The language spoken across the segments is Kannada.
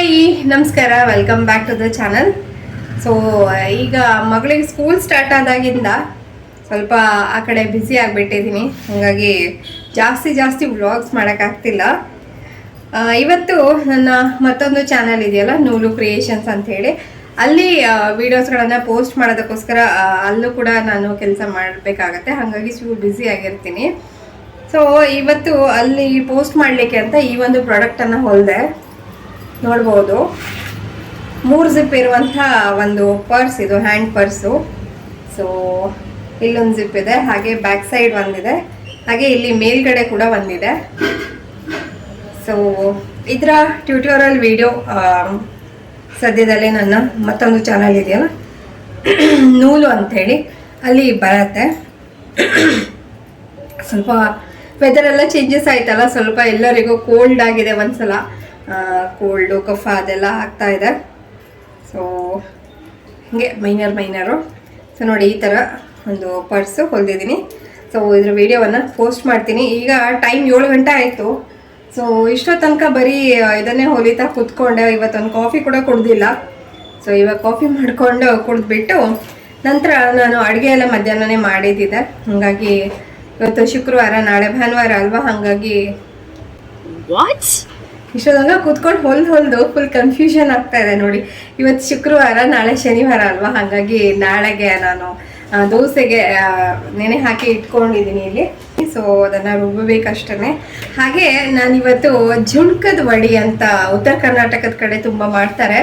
ಹಾಯ್ ನಮಸ್ಕಾರ. Welcome back to the channel so ಈಗ ಮಗಳಿಗೆ ಸ್ಕೂಲ್ ಸ್ಟಾರ್ಟ್ ಆದಾಗಿಂದ ಸ್ವಲ್ಪ ಆ ಕಡೆ ಬ್ಯುಸಿ ಆಗಿಬಿಟ್ಟಿದ್ದೀನಿ ಹಾಗಾಗಿ ಜಾಸ್ತಿ ಜಾಸ್ತಿ ವ್ಲಾಗ್ಸ್ ಮಾಡೋಕ್ಕಾಗ್ತಿಲ್ಲ ಇವತ್ತು ನನ್ನ ಮತ್ತೊಂದು ಚಾನಲ್ ಇದೆಯಲ್ಲ, ನೂಲು ಕ್ರಿಯೇಷನ್ಸ್ ಅಂತ ಹೇಳಿ. ಅಲ್ಲಿ ವೀಡಿಯೋಸ್ಗಳನ್ನು ಪೋಸ್ಟ್ ಮಾಡೋದಕ್ಕೋಸ್ಕರ ಅಲ್ಲೂ ಕೂಡ ನಾನು ಕೆಲಸ ಮಾಡಬೇಕಾಗತ್ತೆ. ಹಾಗಾಗಿ ಸ್ವಲ್ಪ ಬ್ಯುಸಿ ಆಗಿರ್ತೀನಿ. ಸೊ ಇವತ್ತು ಅಲ್ಲಿ ಪೋಸ್ಟ್ ಮಾಡಲಿಕ್ಕೆ ಅಂತ ಈ ಒಂದು ಪ್ರಾಡಕ್ಟನ್ನು ಹೊಲಿದೆ ನೋಡ್ಬೋದು. ಮೂರು ಜಿಪ್ ಇರುವಂಥ ಒಂದು ಪರ್ಸ್ ಇದು ಹ್ಯಾಂಡ್ ಪರ್ಸು ಸೊ ಇಲ್ಲೊಂದು ಜಿಪ್ ಇದೆ, ಹಾಗೆ ಬ್ಯಾಕ್ ಸೈಡ್ ಒಂದಿದೆ, ಹಾಗೆ ಇಲ್ಲಿ ಮೇಲ್ಗಡೆ ಕೂಡ ಒಂದಿದೆ. ಸೊ ಇದರ ಟ್ಯೂಟೋರಿಯಲ್ ವಿಡಿಯೋ ಸದ್ಯದಲ್ಲೇ ನನ್ನ ಮತ್ತೊಂದು ಚಾನಲ್ ಇದೆಯಲ್ಲ? ನೂಲು ಅಂಥೇಳಿ ಅಲ್ಲಿ ಬರತ್ತೆ. ಸ್ವಲ್ಪ ವೆದರೆಲ್ಲ ಚೇಂಜಸ್ ಆಯ್ತಲ್ಲ, ಸ್ವಲ್ಪ ಎಲ್ಲರಿಗೂ ಕೋಲ್ಡ್ ಆಗಿದೆ ಒಂದ್ಸಲ. ಕೋಲ್ಡು ಕಫ ಅದೆಲ್ಲ ಆಗ್ತಾ ಇದೆ. ಸೊ ಹೀಗೆ ಮೈನರ್ ಮೈನರು ಸೊ ನೋಡಿ ಈ ಥರ ಒಂದು ಪರ್ಸು ಹೊಲ್ದಿದ್ದೀನಿ. ಸೊ ಇದ್ರ ವಿಡಿಯೋವನ್ನು ಪೋಸ್ಟ್ ಮಾಡ್ತೀನಿ. ಈಗ ಟೈಮ್ ಏಳು ಗಂಟೆ ಆಯಿತು. ಸೊ ಇಷ್ಟೋ ತನಕ ಬರೀ ಇದನ್ನೇ ಹೊಲಿತಾ ಕೂತ್ಕೊಂಡೆ. ಇವತ್ತೊಂದು ಕಾಫಿ ಕೂಡ ಕುಡ್ದಿಲ್ಲ. ಸೊ ಇವಾಗ ಕಾಫಿ ಮಾಡಿಕೊಂಡು ಕುಡಿದ್ಬಿಟ್ಟು, ನಂತರ ನಾನು ಅಡುಗೆ ಎಲ್ಲ ಮಧ್ಯಾಹ್ನನೇ ಮಾಡಿದ್ದಿದೆ. ಹಾಗಾಗಿ ಇವತ್ತು ಶುಕ್ರವಾರ, ನಾಳೆ ಭಾನುವಾರ ಅಲ್ವಾ? ಹಾಗಾಗಿ ವಾಟ್ ಇಷ್ಟೊಂದಾಗ ಕೂತ್ಕೊಂಡು ಹೊಲ್ದು ಹೊಲ್ದು ಫುಲ್ ಕನ್ಫ್ಯೂಷನ್ ಆಗ್ತಾ ಇದೆ ನೋಡಿ. ಇವತ್ತು ಶುಕ್ರವಾರ, ನಾಳೆ ಶನಿವಾರ ಅಲ್ವಾ? ಹಾಗಾಗಿ ನಾಳೆಗೆ ನಾನು ದೋಸೆಗೆ ನೆನೆ ಹಾಕಿ ಇಟ್ಕೊಂಡಿದ್ದೀನಿ ಇಲ್ಲಿ. ಸೊ ಅದನ್ನು ರುಬ್ಬಬೇಕಷ್ಟೇ ಹಾಗೆ ನಾನಿವತ್ತು ಜುಣ್ಕದ ವಡಿ ಅಂತ ಉತ್ತರ ಕರ್ನಾಟಕದ ಕಡೆ ತುಂಬ ಮಾಡ್ತಾರೆ.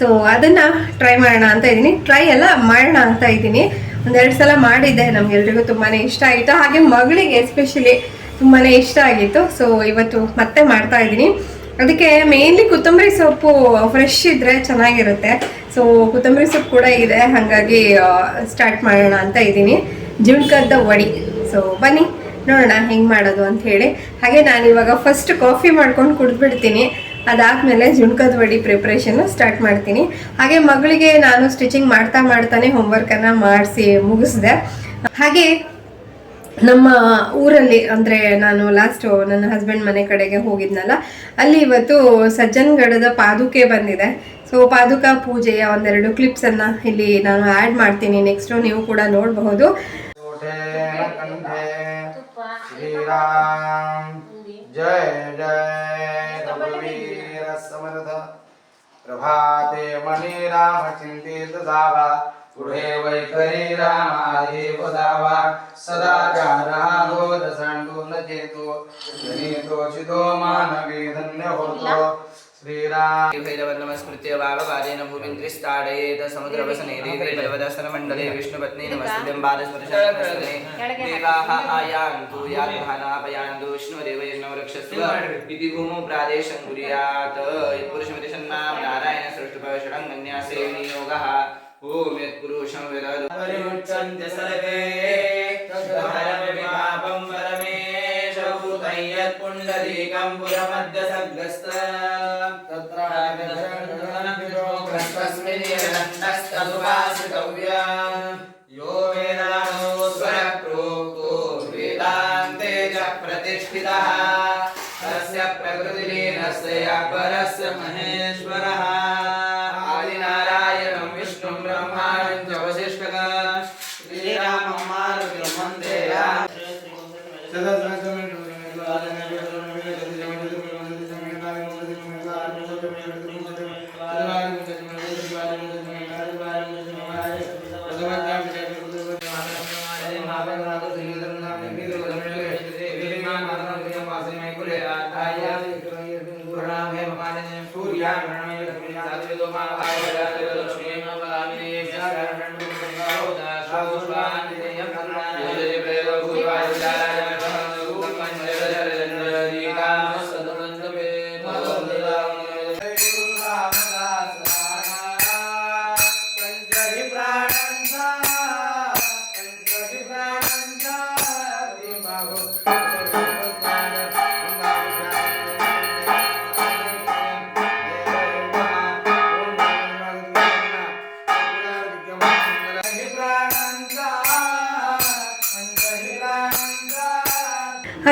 ಸೊ ಅದನ್ನು ಟ್ರೈ ಮಾಡೋಣ ಅಂತ ಇದ್ದೀನಿ ಟ್ರೈ ಎಲ್ಲ ಮಾಡೋಣ ಅಂತ ಇದ್ದೀನಿ ಒಂದೆರಡು ಸಲ ಮಾಡಿದ್ದೆ, ನಮಗೆಲ್ರಿಗೂ ತುಂಬಾ ಇಷ್ಟ ಆಯಿತು. ಹಾಗೆ ಮಗಳಿಗೆ ಎಸ್ಪೆಷಲಿ ತುಂಬಾ ಇಷ್ಟ ಆಗಿತ್ತು. ಸೊ ಇವತ್ತು ಮತ್ತೆ ಮಾಡ್ತಾ ಇದ್ದೀನಿ ಅದಕ್ಕೆ ಮೇನ್ಲಿ ಕೊತ್ತಂಬರಿ ಸೊಪ್ಪು ಫ್ರೆಶ್ ಇದ್ರೆ ಚೆನ್ನಾಗಿರುತ್ತೆ. ಸೊ ಕೊತ್ತಂಬರಿ ಸೊಪ್ಪು ಕೂಡ ಇದೆ. ಹಾಗಾಗಿ ಸ್ಟಾರ್ಟ್ ಮಾಡೋಣ ಅಂತ ಇದ್ದೀನಿ. ಜುಣ್ಕದ ವಡಿ. ಸೊ ಬನ್ನಿ, ನೋಡೋಣ ಹೆಂಗೆ ಮಾಡೋದು ಅಂತ ಹೇಳಿ. ಹಾಗೆ ನಾನು ಇವಾಗ ಫಸ್ಟ್ ಕಾಫಿ ಮಾಡ್ಕೊಂಡು ಕುಡಿದ್ಬಿಡ್ತೀನಿ. ಅದಾದಮೇಲೆ ಜುಣ್ಕದ ವಡಿ ಪ್ರಿಪ್ರೇಷನ್ನು ಸ್ಟಾರ್ಟ್ ಮಾಡ್ತೀನಿ. ಹಾಗೆ ಮಗಳಿಗೆ ನಾನು ಸ್ಟಿಚಿಂಗ್ ಮಾಡ್ತಾ ಮಾಡ್ತಾನೆ ಹೋಮ್ವರ್ಕನ್ನು ಮಾಡಿಸಿ ಮುಗಿಸಿದೆ. ಹಾಗೆ ನಮ್ಮ ಊರಲ್ಲಿ ಅಂದರೆ ನಾನು ಲಾಸ್ಟು ನನ್ನ ಹಸ್ಬೆಂಡ್ ಮನೆ ಕಡೆಗೆ ಹೋಗಿದ್ನಲ್ಲ ಅಲ್ಲಿ ಇವತ್ತು ಸಜ್ಜನ್ಗಡದ ಪಾದುಕೆ ಬಂದಿದೆ ಸೊ ಪಾದುಕ ಪೂಜೆಯ ಒಂದೆರಡು ಕ್ಲಿಪ್ಸನ್ನು ಇಲ್ಲಿ ನಾನು ಆ್ಯಡ್ ಮಾಡ್ತೀನಿ ನೆಕ್ಸ್ಟು ನೀವು ಕೂಡ ನೋಡಬಹುದು ಪ್ರಭಾತೆ कंठे श्रीराम जय जय रघुवीर समर्थ प्रभाते मणि राम चिंतित जावा पुढे वैखरी रामादेव दावा सदा गारहागोद सांडू न चेतो जनितो चितो मानवी धन्य होतो श्रीराम भैरव नमस्कृत्य वामपादेन भूमिं त्रिस्ताडयेत समुद्रवसने देवदर्शनमण्डले विष्णुपत्नी नमस्तुभ्यं बालस्पर्शनमस्तुते देवाः आयान्तु यात्भानापयान्तु विष्णुदेव यज्ञं रक्षस्व इति भूमौ प्रादेशं कुर्यात् यत्पुरुषमिति सन्नाम नारायण सृष्टुपविषडङ्गन्यासे ओम यत्पुरुषं विराजमुच्यन्ते सर्वे तद्वरमिपापं परमेश भूतं यत्पुण्डरीकं तत्र तस्मिन् यन्नस्तदुपासितव्या यो वेदानो स्वरप्रोक्तो वेदान्ते च प्रतिष्ठितः। तस्य प्रकृतिलीनस्य अपरस्य महे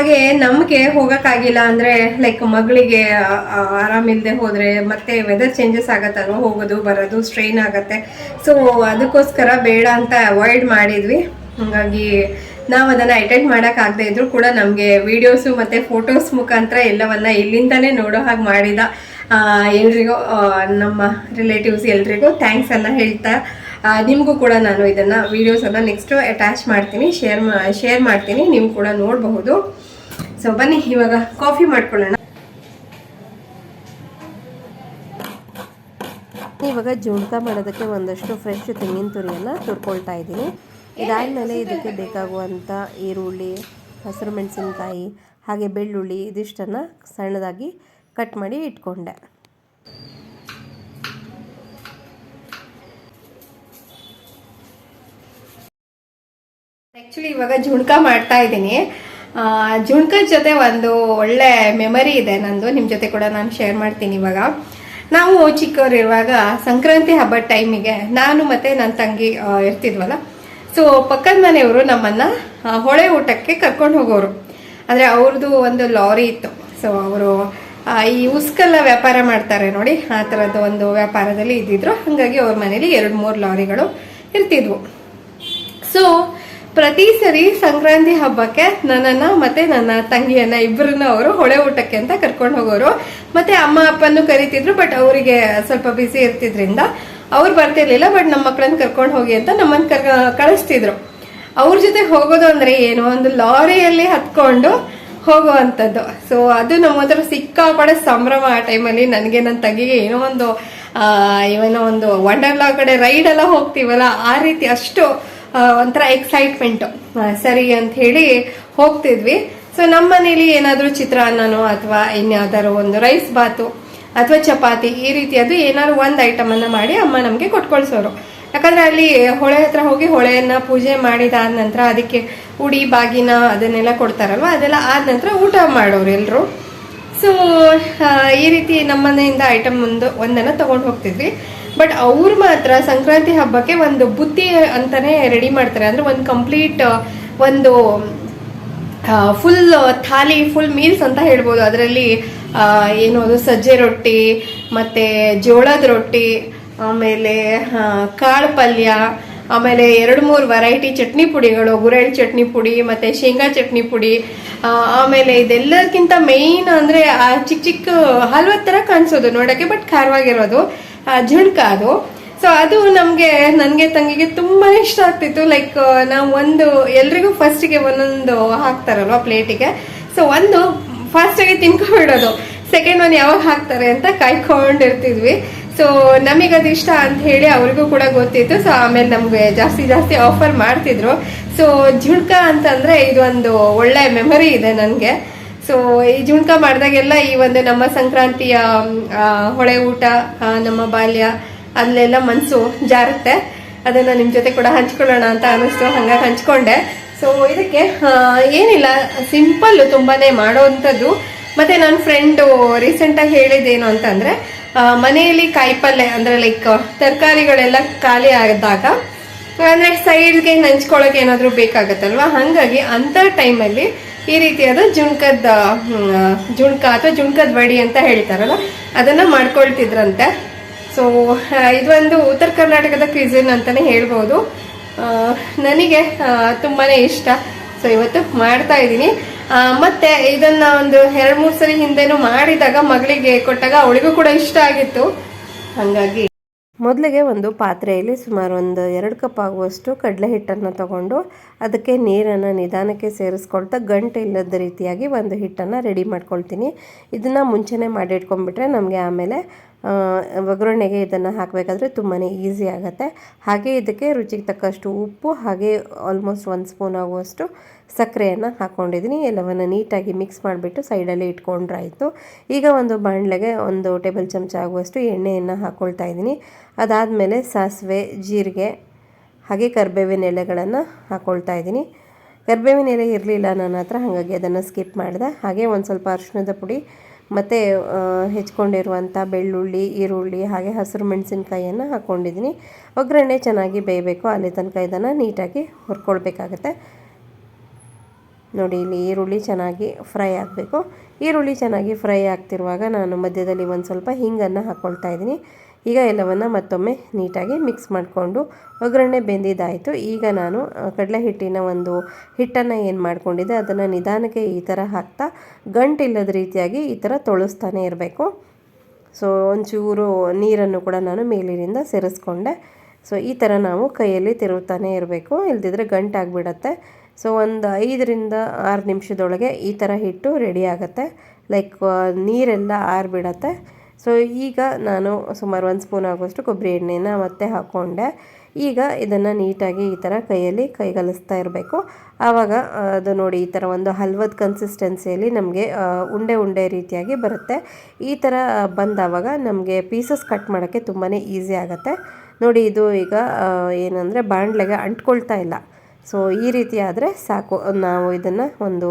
ಹಾಗೆ ನಮಗೆ ಹೋಗೋಕ್ಕಾಗಿಲ್ಲ ಅಂದರೆ ಲೈಕ್ ಮಗಳಿಗೆ ಆರಾಮಿಲ್ಲದೆ ಹೋದರೆ ಮತ್ತೆ ವೆದರ್ ಚೇಂಜಸ್ ಆಗತ್ತಲ್ವ? ಹೋಗೋದು, ಬರೋದು ಸ್ಟ್ರೈನ್ ಆಗುತ್ತೆ. ಸೊ ಅದಕ್ಕೋಸ್ಕರ ಬೇಡ ಅಂತ ಅವಾಯ್ಡ್ ಮಾಡಿದ್ವಿ. ಹಾಗಾಗಿ ನಾವು ಅದನ್ನು ಅಟೆಂಡ್ ಮಾಡೋಕ್ಕಾಗದೇ ಇದ್ರೂ ಕೂಡ ನಮಗೆ ವಿಡಿಯೋಸು ಮತ್ತು ಫೋಟೋಸ್ ಮುಖಾಂತರ ಎಲ್ಲವನ್ನ ಇಲ್ಲಿಂದನೇ ನೋಡೋ ಹಾಗೆ ಮಾಡಿದ ಎಲ್ರಿಗೂ ನಮ್ಮ ರಿಲೇಟಿವ್ಸ್ ಎಲ್ರಿಗೂ ಥ್ಯಾಂಕ್ಸ್ ಅನ್ನ ಹೇಳ್ತಾ ನಿಮಗೂ ಕೂಡ ನಾನು ಇದನ್ನು ವೀಡಿಯೋಸನ್ನು ನೆಕ್ಸ್ಟು ಅಟ್ಯಾಚ್ ಮಾಡ್ತೀನಿ ಶೇರ್ ಮಾ ಶೇರ್ ಮಾಡ್ತೀನಿ ನೀವು ಕೂಡ ನೋಡಬಹುದು. ಸೊ ಬನ್ನಿ ಇವಾಗ ಕಾಫಿ ಮಾಡ್ಕೊಳ್ಳೋಣ. ಇವಾಗ ಜುಣ್ಕ ಮಾಡೋದಕ್ಕೆ ಒಂದಷ್ಟು ಫ್ರೆಶ್ ತೆಂಗಿನ ತುರಿಯನ್ನು ತುರ್ಕೊಳ್ತಾ ಇದ್ದೀನಿ. ಇದಾದಮೇಲೆ ಇದಕ್ಕೆ ಬೇಕಾಗುವಂಥ ಈರುಳ್ಳಿ ಹಸಿರು ಮೆಣಸಿನ್ಕಾಯಿ ಹಾಗೆ ಬೆಳ್ಳುಳ್ಳಿ ಇದಿಷ್ಟನ್ನು ಸಣ್ಣದಾಗಿ ಕಟ್ ಮಾಡಿ ಇಟ್ಕೊಂಡೆ. ಆ್ಯಕ್ಚುಲಿ ಇವಾಗ ಜುಣ್ಕ ಮಾಡ್ತಾ ಇದ್ದೀನಿ. ಜುಣ್ಕದ ಜೊತೆ ಒಂದು ಒಳ್ಳೆ ಮೆಮರಿ ಇದೆ ನಂದು. ನಿಮ್ಮ ಜೊತೆ ಕೂಡ ನಾನು ಶೇರ್ ಮಾಡ್ತೀನಿ ಇವಾಗ. ನಾವು ಚಿಕ್ಕವರಿರುವಾಗ ಸಂಕ್ರಾಂತಿ ಹಬ್ಬದ ಟೈಮಿಗೆ ನಾನು ಮತ್ತೆ ನನ್ನ ತಂಗಿ ಇರ್ತಿದ್ವಲ್ಲ. ಸೊ ಪಕ್ಕದ ಮನೆಯವರು ನಮ್ಮನ್ನ ಹೊಳೆ ಊಟಕ್ಕೆ ಕರ್ಕೊಂಡು ಹೋಗೋರು. ಅಂದರೆ ಅವ್ರದ್ದು ಒಂದು ಲಾರಿ ಇತ್ತು. ಸೊ ಅವರು ಈ ಉಸ್ಕಲ್ಲ ವ್ಯಾಪಾರ ಮಾಡ್ತಾರೆ ನೋಡಿ, ಆ ಥರದ್ದು ಒಂದು ವ್ಯಾಪಾರದಲ್ಲಿ ಇದ್ದಿದ್ರು. ಹಾಗಾಗಿ ಅವ್ರ ಮನೇಲಿ ಎರಡು ಮೂರು ಲಾರಿಗಳು ಇರ್ತಿದ್ವು. ಸೊ ಪ್ರತಿ ಸರಿ ಸಂಕ್ರಾಂತಿ ಹಬ್ಬಕ್ಕೆ ನನ್ನನ್ನ ಮತ್ತೆ ನನ್ನ ತಂಗಿಯನ್ನ ಇಬ್ಬರನ್ನ ಅವರು ಹೊಳೆ ಊಟಕ್ಕೆ ಅಂತ ಕರ್ಕೊಂಡು ಹೋಗೋರು. ಮತ್ತೆ ಅಮ್ಮ ಅಪ್ಪನ್ನು ಕರಿತಿದ್ರು ಬಟ್ ಅವರಿಗೆ ಸ್ವಲ್ಪ ಬಿಸಿ ಇರ್ತಿದ್ರಿಂದ ಅವ್ರು ಬರ್ತಿರ್ಲಿಲ್ಲ ಬಟ್ ನಮ್ಮ ಮಕ್ಕಳನ್ನ ಕರ್ಕೊಂಡು ಹೋಗಿ ಅಂತ ನಮ್ಮನ್ನ ಕರ್, ಕಳಿಸ್ತಿದ್ರು. ಅವ್ರ ಜೊತೆ ಹೋಗೋದು ಅಂದ್ರೆ ಏನು ಒಂದು ಲಾರಿಯಲ್ಲಿ ಹತ್ಕೊಂಡು ಹೋಗುವಂಥದ್ದು. ಸೊ ಅದು ನಮ್ಮ ಹತ್ರ ಸಿಕ್ಕಾಪಡೆ ಸಂಭ್ರಮ ಆ ಟೈಮಲ್ಲಿ ನನಗೆ ನನ್ನ ತಂಗಿಗೆ ಏನೋ ಒಂದು ಏನೋ ಒಂದು ವಂಡರ್ಲಾ ಕಡೆ ರೈಡ್ ಎಲ್ಲ ಹೋಗ್ತೀವಲ್ಲ, ಆ ರೀತಿ ಅಷ್ಟು ಒಂಥರ ಎಕ್ಸೈಟ್ಮೆಂಟ್ ಸರಿ ಅಂತ ಹೇಳಿ ಹೋಗ್ತಿದ್ವಿ. ಸೊ ನಮ್ಮ ಮನೇಲಿ ಏನಾದರೂ ಚಿತ್ರಾನ್ನನೋ ಅಥವಾ ಇನ್ಯಾವ್ದಾದ್ರು ಒಂದು ರೈಸ್ ಬಾತು ಅಥವಾ ಚಪಾತಿ, ಈ ರೀತಿಯದು ಏನಾದ್ರು ಒಂದು ಐಟಮನ್ನು ಮಾಡಿ ಅಮ್ಮ ನಮಗೆ ಕೊಟ್ಕೊಳ್ಸೋರು. ಯಾಕಂದ್ರೆ ಅಲ್ಲಿ ಹೊಳೆ ಹತ್ರ ಹೋಗಿ ಹೊಳೆಯನ್ನ ಪೂಜೆ ಮಾಡಿದಾದ ನಂತರ ಅದಕ್ಕೆ ಉಡಿ, ಬಾಗಿನ ಅದನ್ನೆಲ್ಲ ಕೊಡ್ತಾರಲ್ವ? ಅದೆಲ್ಲ ಆದ ನಂತರ ಊಟ ಮಾಡೋರು ಎಲ್ಲರೂ ಸೊ ಈ ರೀತಿ ನಮ್ಮ ಮನೆಯಿಂದ ಐಟಮ್ ಒಂದು, ಒಂದನ್ನು ತಗೊಂಡು ಹೋಗ್ತಿದ್ವಿ. ಬಟ್ ಅವ್ರು ಮಾತ್ರ ಸಂಕ್ರಾಂತಿ ಹಬ್ಬಕ್ಕೆ ಒಂದು ಬುತ್ತಿ ಅಂತಾನೆ ರೆಡಿ ಮಾಡ್ತಾರೆ. ಅಂದ್ರೆ ಒಂದು ಕಂಪ್ಲೀಟ್ ಒಂದು ಫುಲ್ ಥಾಲಿ ಫುಲ್ ಮೀಲ್ಸ್ ಅಂತ ಹೇಳ್ಬೋದು. ಅದರಲ್ಲಿ ಏನು ಅದು ಸಜ್ಜೆ ರೊಟ್ಟಿ, ಮತ್ತೆ ಜೋಳದ ರೊಟ್ಟಿ, ಆಮೇಲೆ ಕಾಳು ಪಲ್ಯ, ಆಮೇಲೆ ಎರಡು ಮೂರು ವೆರೈಟಿ ಚಟ್ನಿ ಪುಡಿಗಳು ಗುರೆಳ್ ಚಟ್ನಿ ಪುಡಿ, ಮತ್ತೆ ಶೇಂಗಾ ಚಟ್ನಿ ಪುಡಿ ಆಮೇಲೆ ಇದೆಲ್ಲದಕ್ಕಿಂತ ಮೇಯ್ನ್ ಅಂದ್ರೆ, ಆ ಚಿಕ್ಕ ಚಿಕ್ಕ ಹಲ್ವತ್ತರ ತರ ಕಾಣಿಸೋದು ನೋಡಕ್ಕೆ ಬಟ್ ಖಾರವಾಗಿರೋದು. ಆ, ಜುಣ್ಕ ಅದು. ಸೊ ಅದು ನಮಗೆ ನನಗೆ ತಂಗಿಗೆ ತುಂಬಾ ಇಷ್ಟ ಆಗ್ತಿತ್ತು. ಲೈಕ್ ನಾವು ಒಂದು ಎಲ್ರಿಗೂ ಫಸ್ಟಿಗೆ ಒಂದೊಂದು ಹಾಕ್ತಾರಲ್ವ ಪ್ಲೇಟಿಗೆ. ಸೊ ಒಂದು ಫಾಸ್ಟಾಗಿ ತಿನ್ಕೊಬಿಡೋದು. ಸೆಕೆಂಡ್ ಒನ್ ಯಾವಾಗ ಹಾಕ್ತಾರೆ ಅಂತ ಕಾಯ್ಕೊಂಡಿರ್ತಿದ್ವಿ. ಸೊ ನಮಗದು ಇಷ್ಟ ಅಂತ ಹೇಳಿ ಅವ್ರಿಗೂ ಕೂಡ ಗೊತ್ತಿತ್ತು. ಸೊ ಆಮೇಲೆ ನಮಗೆ ಜಾಸ್ತಿ ಜಾಸ್ತಿ ಆಫರ್ ಮಾಡ್ತಿದ್ರು. ಸೊ ಜುಣ್ಕ ಅಂತಂದ್ರೆ ಇದೊಂದು ಒಳ್ಳೆ ಮೆಮೊರಿ ಇದೆ ನನಗೆ. ಸೊ ಈ ಜುಮ್ಕ ಮಾಡಿದಾಗೆಲ್ಲ ಈ ಒಂದು ನಮ್ಮ ಸಂಕ್ರಾಂತಿಯ ಹೊಳೆ ಊಟ ನಮ್ಮ ಬಾಲ್ಯ, ಅಲ್ಲೆಲ್ಲ ಮನಸ್ಸು ಜಾರುತ್ತೆ. ಅದನ್ನ ನಿಮ್ಮ ಜೊತೆ ಕೂಡ ಹಂಚ್ಕೊಳ್ಳೋಣ ಅಂತ ಅನಿಸ್ತು ಹಂಗಾಗಿ ಹಂಚ್ಕೊಂಡೆ. ಸೊ ಇದಕ್ಕೆ ಏನಿಲ್ಲ. ಸಿಂಪಲ್ ತುಂಬಾನೇ ಮಾಡೋವಂಥದ್ದು ಮತ್ತೆ ನನ್ನ ಫ್ರೆಂಡು ರೀಸೆಂಟಾಗಿ ಹೇಳಿದ್ದೇನು ಅಂತಂದ್ರೆ ಮನೆಯಲ್ಲಿ ಕಾಯಿಪಲ್ಯ ಅಂದ್ರೆ ಲೈಕ್ ತರಕಾರಿಗಳೆಲ್ಲ ಖಾಲಿ ಆದಾಗ, ಅಂದ್ರೆ ಸೈಡ್ಗೆ ನಂಚ್ಕೊಳ್ಳೋಕೆ ಏನಾದರೂ ಬೇಕಾಗತ್ತಲ್ವಾ? ಹಾಗಾಗಿ ಅಂಥ ಟೈಮಲ್ಲಿ ಈ ರೀತಿಯಾದ ಜುಣ್ಕದ ಜುಣ್ಕ ಅಥವಾ ಜುಣ್ಕದ ವಡಿ ಅಂತ ಹೇಳ್ತಾರಲ್ಲ, ಅದನ್ನ ಮಾಡ್ಕೊಳ್ತಿದ್ರಂತೆ. ಸೊ ಇದೊಂದು ಉತ್ತರ ಕರ್ನಾಟಕದ ಕ್ವಿಸಿನ್ ಅಂತಾನೆ ಹೇಳ್ಬೋದು. ನನಗೆ ತುಂಬಾ ಇಷ್ಟ. ಸೊ ಇವತ್ತು ಮಾಡ್ತಾ ಇದ್ದೀನಿ. ಮತ್ತೆ ಇದನ್ನ ಒಂದು ಎರಡು ಮೂರು ಸರಿ ಹಿಂದೆನೂ ಮಾಡಿದಾಗ ಮಗಳಿಗೆ ಕೊಟ್ಟಾಗ ಅವಳಿಗೂ ಕೂಡ ಇಷ್ಟ ಆಗಿತ್ತು. ಹಾಗಾಗಿ ಮೊದಲಿಗೆ ಒಂದು ಪಾತ್ರೆಯಲ್ಲಿ ಸುಮಾರು ಒಂದು ಎರಡು ಕಪ್ ಆಗುವಷ್ಟು ಕಡಲೆ ಹಿಟ್ಟನ್ನು ತಗೊಂಡು ಅದಕ್ಕೆ ನೀರನ್ನು ನಿಧಾನಕ್ಕೆ ಸೇರಿಸ್ಕೊಳ್ತಾ ಗಂಟೆ ಇಲ್ಲದ ರೀತಿಯಾಗಿ ಒಂದು ಹಿಟ್ಟನ್ನು ರೆಡಿ ಮಾಡ್ಕೊಳ್ತೀನಿ. ಇದನ್ನು ಮುಂಚೆನೇ ಮಾಡಿಟ್ಕೊಂಡ್ಬಿಟ್ರೆ ನಮಗೆ ಆಮೇಲೆ ಒಗ್ಗರಣೆಗೆ ಇದನ್ನು ಹಾಕಬೇಕಾದ್ರೆ ತುಂಬಾ ಈಸಿ ಆಗುತ್ತೆ. ಹಾಗೆ ಇದಕ್ಕೆ ರುಚಿಗೆ ತಕ್ಕಷ್ಟು ಉಪ್ಪು, ಹಾಗೆ ಆಲ್ಮೋಸ್ಟ್ ಒಂದು ಸ್ಪೂನ್ ಆಗುವಷ್ಟು ಸಕ್ಕರೆಯನ್ನು ಹಾಕ್ಕೊಂಡಿದ್ದೀನಿ ಎಲ್ಲವನ್ನು ನೀಟಾಗಿ ಮಿಕ್ಸ್ ಮಾಡಿಬಿಟ್ಟು ಸೈಡಲ್ಲಿ ಇಟ್ಕೊಂಡ್ರಾಯಿತು. ಈಗ ಒಂದು ಬಾಣಲೆಗೆ ಒಂದು ಟೇಬಲ್ ಚಮಚ ಆಗುವಷ್ಟು ಎಣ್ಣೆಯನ್ನು ಹಾಕ್ಕೊಳ್ತಾ ಇದ್ದೀನಿ. ಅದಾದಮೇಲೆ ಸಾಸಿವೆ, ಜೀರಿಗೆ, ಹಾಗೆ ಕರಿಬೇವಿನ ಎಲೆಗಳನ್ನು ಹಾಕ್ಕೊಳ್ತಾ ಇದ್ದೀನಿ. ಕರಿಬೇವಿನ ಎಲೆ ಇರಲಿಲ್ಲ ನನ್ನ ಹತ್ರ, ಹಾಗಾಗಿ ಅದನ್ನು ಸ್ಕಿಪ್ ಮಾಡಿದೆ. ಹಾಗೆ ಒಂದು ಸ್ವಲ್ಪ ಅರಿಶಿಣದ ಪುಡಿ, ಮತ್ತು ಹೆಚ್ಕೊಂಡಿರುವಂಥ ಬೆಳ್ಳುಳ್ಳಿ, ಈರುಳ್ಳಿ, ಹಾಗೆ ಹಸಿರು ಮೆಣಸಿನ್ಕಾಯಿಯನ್ನು ಹಾಕ್ಕೊಂಡಿದ್ದೀನಿ ಒಗ್ಗರಣೆ ಚೆನ್ನಾಗಿ ಬೇಯಬೇಕು. ಅಲ್ಲಿ ತನಕ ಇದನ್ನು ನೀಟಾಗಿ ಹುರ್ಕೊಳ್ಬೇಕಾಗತ್ತೆ. ನೋಡಿ, ಇಲ್ಲಿ ಈರುಳ್ಳಿ ಚೆನ್ನಾಗಿ ಫ್ರೈ ಆಗಬೇಕು. ಈರುಳ್ಳಿ ಚೆನ್ನಾಗಿ ಫ್ರೈ ಆಗ್ತಿರುವಾಗ ನಾನು ಮಧ್ಯದಲ್ಲಿ ಒಂದು ಸ್ವಲ್ಪ ಹಿಂಗನ್ನು ಹಾಕ್ಕೊಳ್ತಾ ಇದ್ದೀನಿ. ಈಗ ಎಲ್ಲವನ್ನು ಮತ್ತೊಮ್ಮೆ ನೀಟಾಗಿ ಮಿಕ್ಸ್ ಮಾಡಿಕೊಂಡು ಒಗ್ಗರಣೆ ಬೆಂದಿದ್ದಾಯಿತು ಈಗ ನಾನು ಕಡಲೆ ಹಿಟ್ಟಿನ ಒಂದು ಹಿಟ್ಟನ್ನು ಏನು ಮಾಡಿಕೊಂಡಿದ್ದೆ, ಅದನ್ನು ನಿಧಾನಕ್ಕೆ ಈ ಥರ ಹಾಕ್ತಾ ಗಂಟಿಲ್ಲದ ರೀತಿಯಾಗಿ ಈ ಥರ ತೊಳಸ್ತಾನೆ ಇರಬೇಕು. ಸೊ, ಒಂಚೂರು ನೀರನ್ನು ಕೂಡ ನಾನು ಮೇಲಿನಿಂದ ಸೇರಿಸ್ಕೊಂಡೆ. ಸೊ, ಈ ಥರ ನಾವು ಕೈಯಲ್ಲಿ ತಿರುಗ್ತಾನೆ ಇರಬೇಕು. ಇಲ್ದಿದ್ರೆ ಗಂಟಾಗಿಬಿಡತ್ತೆ. ಸೊ ಒಂದು ಐದರಿಂದ ಆರು ನಿಮಿಷದೊಳಗೆ ಈ ಥರ ಹಿಟ್ಟು ರೆಡಿ ಆಗುತ್ತೆ. ಲೈಕ್ ನೀರೆಲ್ಲ ಆರಿಬಿಡತ್ತೆ. ಸೊ ಈಗ ನಾನು ಸುಮಾರು ಒಂದು ಸ್ಪೂನ್ ಆಗುವಷ್ಟು ಕೊಬ್ಬರಿ ಎಣ್ಣೆನ ಮತ್ತೆ ಹಾಕ್ಕೊಂಡೆ ಈಗ ಇದನ್ನು ನೀಟಾಗಿ ಈ ಥರ ಕೈಯಲ್ಲಿ ಕೈಗಲಿಸ್ತಾ ಇರಬೇಕು. ಆವಾಗ ಅದು ನೋಡಿ ಈ ಥರ ಒಂದು ಹಲ್ವದ ಕನ್ಸಿಸ್ಟೆನ್ಸಿಯಲ್ಲಿ ನಮಗೆ ಉಂಡೆ ಉಂಡೆ ರೀತಿಯಾಗಿ ಬರುತ್ತೆ. ಈ ಥರ ಬಂದಾವಾಗ ನಮಗೆ ಪೀಸಸ್ ಕಟ್ ಮಾಡೋಕ್ಕೆ ತುಂಬಾ ಈಸಿ ಆಗುತ್ತೆ. ನೋಡಿ ಇದು ಈಗ ಏನಂದರೆ ಬಾಣಲೆಗೆ ಅಂಟ್ಕೊಳ್ತಾ ಇಲ್ಲ. ಸೊ ಈ ರೀತಿ ಆದರೆ ಸಾಕು. ನಾವು ಇದನ್ನು ಒಂದು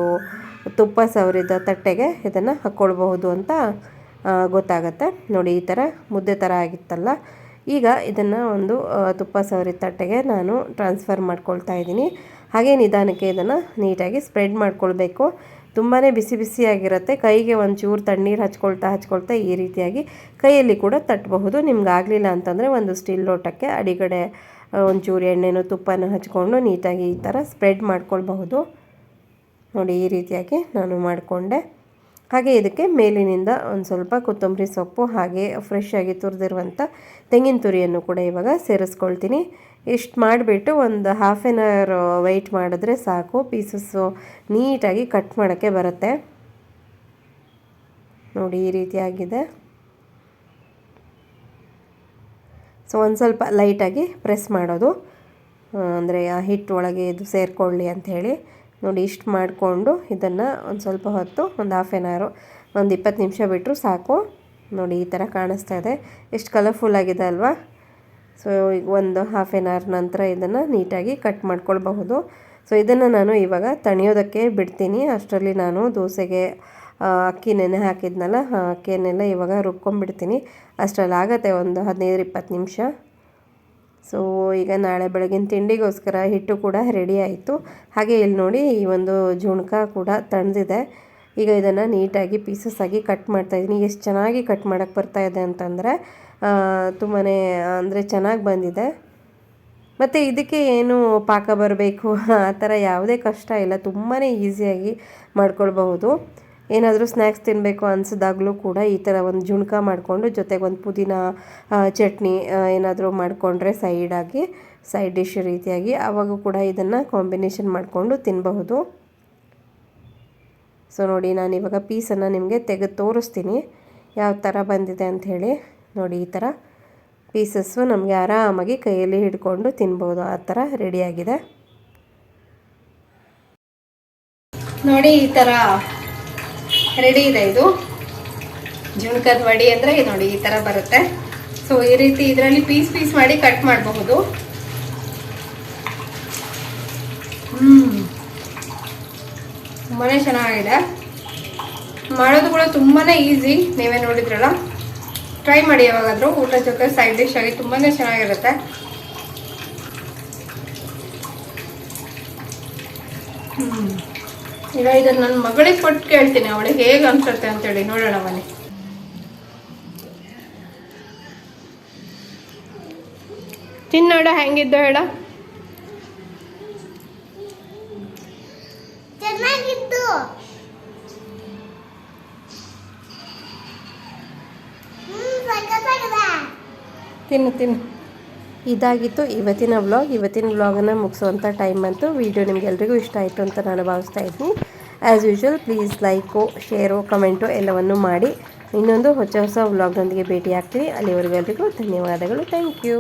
ತುಪ್ಪ ಸವರಿದ ತಟ್ಟೆಗೆ ಇದನ್ನು ಹಾಕ್ಕೊಳ್ಬಹುದು ಅಂತ ಗೊತ್ತಾಗತ್ತೆ. ನೋಡಿ, ಈ ಥರ ಮುದ್ದೆ ಥರ ಆಗಿತ್ತಲ್ಲ. ಈಗ ಇದನ್ನು ಒಂದು ತುಪ್ಪ ಸವರಿದ ತಟ್ಟೆಗೆ ನಾನು ಟ್ರಾನ್ಸ್ಫರ್ ಮಾಡ್ಕೊಳ್ತಾ ಇದ್ದೀನಿ. ಹಾಗೆ ನಿಧಾನಕ್ಕೆ ಇದನ್ನು ನೀಟಾಗಿ ಸ್ಪ್ರೆಡ್ ಮಾಡ್ಕೊಳ್ಬೇಕು. ತುಂಬಾ ಬಿಸಿ ಬಿಸಿಯಾಗಿರುತ್ತೆ. ಕೈಗೆ ಒಂಚೂರು ತಣ್ಣೀರು ಹಚ್ಕೊಳ್ತಾ ಹಚ್ಕೊಳ್ತಾ ಈ ರೀತಿಯಾಗಿ ಕೈಯಲ್ಲಿ ಕೂಡ ತಟ್ಟಬಹುದು. ನಿಮ್ಗೆ ಆಗಲಿಲ್ಲ ಅಂತಂದರೆ ಒಂದು ಸ್ಟೀಲ್ ಲೋಟಕ್ಕೆ ಅಡಿಗಡೆ ಒಂಚೂರು ಎಣ್ಣೆನೋ ತುಪ್ಪನ ಹಚ್ಕೊಂಡು ನೀಟಾಗಿ ಈ ಥರ ಸ್ಪ್ರೆಡ್ ಮಾಡ್ಕೊಳ್ಬಹುದು. ನೋಡಿ, ಈ ರೀತಿಯಾಗಿ ನಾನು ಮಾಡಿಕೊಂಡೆ. ಹಾಗೆ ಇದಕ್ಕೆ ಮೇಲಿನಿಂದ ಒಂದು ಸ್ವಲ್ಪ ಕೊತ್ತಂಬರಿ ಸೊಪ್ಪು, ಹಾಗೆ ಫ್ರೆಶ್ ಆಗಿ ತುರಿದಿರುವಂಥ ತೆಂಗಿನ ತುರಿಯನ್ನು ಕೂಡ ಇವಾಗ ಸೇರಿಸ್ಕೊಳ್ತೀನಿ. ಇಷ್ಟು ಮಾಡಿಬಿಟ್ಟು ಒಂದು ಹಾಫ್ ಆನ್ ಅವರ್ ವೆಯ್ಟ್ ಮಾಡಿದ್ರೆ ಸಾಕು. ಪೀಸಸ್ಸು ನೀಟಾಗಿ ಕಟ್ ಮಾಡೋಕ್ಕೆ ಬರುತ್ತೆ. ನೋಡಿ, ಈ ರೀತಿಯಾಗಿದೆ. ಸೊ ಒಂದು ಸ್ವಲ್ಪ ಲೈಟಾಗಿ ಪ್ರೆಸ್ ಮಾಡೋದು. ಅಂದರೆ ಆ ಹಿಟ್ಟು ಒಳಗೆ ಇದು ಸೇರಿಕೊಳ್ಳಿ ಅಂಥೇಳಿ. ನೋಡಿ, ಇಷ್ಟು ಮಾಡಿಕೊಂಡು ಇದನ್ನು ಒಂದು ಸ್ವಲ್ಪ ಹೊತ್ತು, ಒಂದು ಹಾಫ್ ಆನ್ ಅವರು ಒಂದು ಇಪ್ಪತ್ತು ನಿಮಿಷ ಬಿಟ್ಟರು ಸಾಕು. ನೋಡಿ, ಈ ಥರ ಕಾಣಿಸ್ತಾ ಇದೆ. ಎಷ್ಟು ಕಲರ್ಫುಲ್ ಆಗಿದೆ ಅಲ್ವಾ? ಸೊ ಈಗ ಒಂದು ಹಾಫ್ ಆನ್ ಅವರ್ ನಂತರ ಇದನ್ನು ನೀಟಾಗಿ ಕಟ್ ಮಾಡ್ಕೊಳ್ಬಹುದು. ಸೊ ಇದನ್ನು ನಾನು ಇವಾಗ ತಣಿಯೋದಕ್ಕೆ ಬಿಡ್ತೀನಿ. ಅಷ್ಟರಲ್ಲಿ ನಾನು ದೋಸೆಗೆ ಅಕ್ಕಿ ನೆನೆ ಹಾಕಿದ್ನಲ್ಲ ಅಕ್ಕಿಯನ್ನೆಲ್ಲ ಇವಾಗ ರುಬ್ಕೊಂಡ್ಬಿಡ್ತೀನಿ. ಅಷ್ಟರಲ್ಲಿ ಆಗತ್ತೆ ಒಂದು ಹದಿನೈದು ಇಪ್ಪತ್ತು ನಿಮಿಷ. ಸೊ ಈಗ ನಾಳೆ ಬೆಳಗಿನ ತಿಂಡಿಗೋಸ್ಕರ ಹಿಟ್ಟು ಕೂಡ ರೆಡಿ ಆಯಿತು. ಹಾಗೆ ಇಲ್ಲಿ ನೋಡಿ ಈ ಒಂದು ಜುಣ್ಕ ಕೂಡ ತಣ್ದಿದೆ ಈಗ ಇದನ್ನು ನೀಟಾಗಿ ಪೀಸಸ್ ಆಗಿ ಕಟ್ ಮಾಡ್ತಾಯಿದ್ದೀನಿ ಎಷ್ಟು ಚೆನ್ನಾಗಿ ಕಟ್ ಮಾಡೋಕ್ಕೆ ಬರ್ತಾ ಇದೆ ಅಂತಂದರೆ ತುಂಬಾ ಅಂದರೆ ಚೆನ್ನಾಗಿ ಬಂದಿದೆ. ಮತ್ತು ಇದಕ್ಕೆ ಏನು ಪಾಕ ಬರಬೇಕು? ಆ ಥರ ಯಾವುದೇ ಕಷ್ಟ ಇಲ್ಲ. ತುಂಬಾ ಈಸಿಯಾಗಿ ಮಾಡ್ಕೊಳ್ಬಹುದು. ಏನಾದರೂ ಸ್ನ್ಯಾಕ್ಸ್ ತಿನ್ನಬೇಕು ಅನಿಸಿದಾಗಲೂ ಕೂಡ ಈ ಥರ ಒಂದು ಜುಣ್ಕ ಮಾಡಿಕೊಂಡು ಜೊತೆಗೆ ಒಂದು ಪುದೀನ ಚಟ್ನಿ ಏನಾದರೂ ಮಾಡಿಕೊಂಡ್ರೆ ಸೈಡಾಗಿ ಸೈಡ್ ಡಿಶ್ ರೀತಿಯಾಗಿ ಆವಾಗ ಕೂಡ ಇದನ್ನು ಕಾಂಬಿನೇಷನ್ ಮಾಡಿಕೊಂಡು ತಿನ್ನಬಹುದು ಸೊ ನೋಡಿ ನಾನು ಇವಾಗ ಪೀಸನ್ನು ನಿಮಗೆ ತೆಗೆದು ತೋರಿಸ್ತೀನಿ. ಯಾವ ಥರ ಬಂದಿದೆ ಅಂಥೇಳಿ ನೋಡಿ ಈ ಥರ ಪೀಸಸ್ಸು ನಮಗೆ ಆರಾಮಾಗಿ ಕೈಯಲ್ಲಿ ಹಿಡ್ಕೊಂಡು ತಿನ್ಬೋದು. ಆ ಥರ ರೆಡಿಯಾಗಿದೆ ನೋಡಿ ಈ ಥರ ರೆಡಿ ಇದೆ ಇದು. ಜುಣ್ಕದ ವಡಿ ಅಂದರೆ ನೋಡಿ, ಈ ಥರ ಬರುತ್ತೆ. ಸೊ ಈ ರೀತಿ ಇದರಲ್ಲಿ ಪೀಸ್ ಪೀಸ್ ಮಾಡಿ ಕಟ್ ಮಾಡಬಹುದು. ತುಂಬಾ ಚೆನ್ನಾಗಿದೆ. ಮಾಡೋದು ಕೂಡ ತುಂಬಾನೇ ಈಸಿ, ನೀವೇ ನೋಡಿದ್ರಲ್ಲ. ಟ್ರೈ ಮಾಡಿ ಯಾವಾಗಾದರೂ ಊಟ ಜೊತೆ ಸೈಡ್ ಡಿಶ್ ಆಗಿ ತುಂಬಾನೇ ಚೆನ್ನಾಗಿರುತ್ತೆ. ಹ್ಮ್. ಈಗ ಇದನ್ನು ನನ್ನ ಮಗಳಿಗೆ ಕೊಟ್ಟು ಕೇಳ್ತೀನಿ ಅವಳಿಗೆ ಹೇಗೆ ಅನ್ಸುತ್ತೆ ಅಂತೇಳಿ ನೋಡೋಣ ಮನೆ. ತಿನ್ನೋಡ ಹೆಂಗಿದ್ದ ಹೇಳ. ಚೆನ್ನಾಗಿತ್ತು. ತಿನ್ನು ತಿನ್ನು. ಇದಾಗಿತ್ತು. ಇವತ್ತಿನ ವ್ಲಾಗ್, ಇವತ್ತಿನ ವ್ಲಾಗನ್ನು ಮುಗಿಸುವಂಥ ಟೈಮ್ ಬಂತು ವೀಡಿಯೋ ನಿಮಗೆಲ್ರಿಗೂ ಇಷ್ಟ ಆಯಿತು ಅಂತ ನಾನು ಭಾವಿಸ್ತಾ ಇದ್ದೀನಿ. As usual please like share comment ಎಲ್ಲವನ್ನು ಮಾಡಿ. ಇನ್ನೊಂದು ಹೊಸ ಹೊಸ ವ್ಲಾಗ್ನೊಂದಿಗೆ ಭೇಟಿ ಆಗ್ತೀನಿ ಅಲ್ಲಿವರೆಗೂ ಧನ್ಯವಾದಗಳು. Thank you